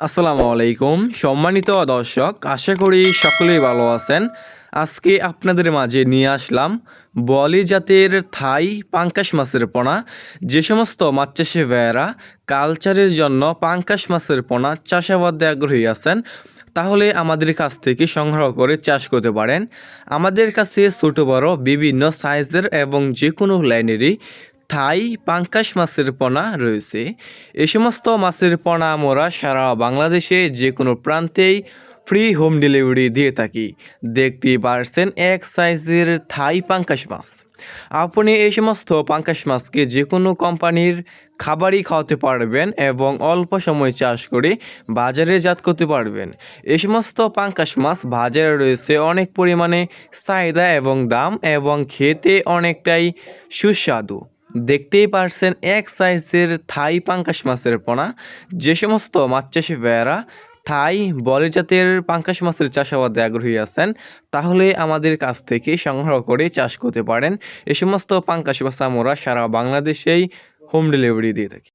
আসসালামু আলাইকুম। সম্মানিত দর্শক, আশা করি সকলেই ভালো আছেন। আজকে আপনাদের মাঝে নিয়ে আসলাম বলি জাতের থাই পাঙ্কাশ মাছের পোনা। যে সমস্ত মাছ চাষি ভাইয়েরা কালচারের জন্য পাঙ্কাশ মাছের পোনা চাষাবাদে আগ্রহী আছেন, তাহলে আমাদের কাছ থেকে সংগ্রহ করে চাষ করতে পারেন। আমাদের কাছে ছোটো, বড়, বিভিন্ন সাইজের এবং যে কোনো লাইনেরই থাই পাঙ্কাশ মাছের পোনা রয়েছে। এ সমস্ত মাছের পোনা আমরা সারা বাংলাদেশে যে কোনো প্রান্তেই ফ্রি হোম ডেলিভারি দিয়ে থাকি। দেখতে পারছেন এক সাইজের থাই পাঙ্কাশ মাছ। আপনি এই সমস্ত পাঙ্কাশ মাছকে যে কোনো কোম্পানির খাবারই খাওয়াতে পারবেন এবং অল্প সময় চাষ করে বাজারে জাত করতে পারবেন। এই সমস্ত পাঙ্কাশ মাছ বাজারে রয়েছে অনেক পরিমাণে চাহিদা এবং দাম এবং খেতে অনেকটাই সুস্বাদু। দেখতেই পারছেন এক সাইজের থাই পাঙ্কাশ মাছের পোনা। যে সমস্ত মাছ চাষি ভাইয়েরা থাই বলে জাতের পাঙ্কাশ মাছের চাষাবাদে আগ্রহী আছেন, তাহলে আমাদের কাছ থেকে সংগ্রহ করে চাষ করতে পারেন। এ সমস্ত পাঙ্কাশ মাছ আমরা সারা বাংলাদেশেই হোম ডেলিভারি দিয়ে থাকি।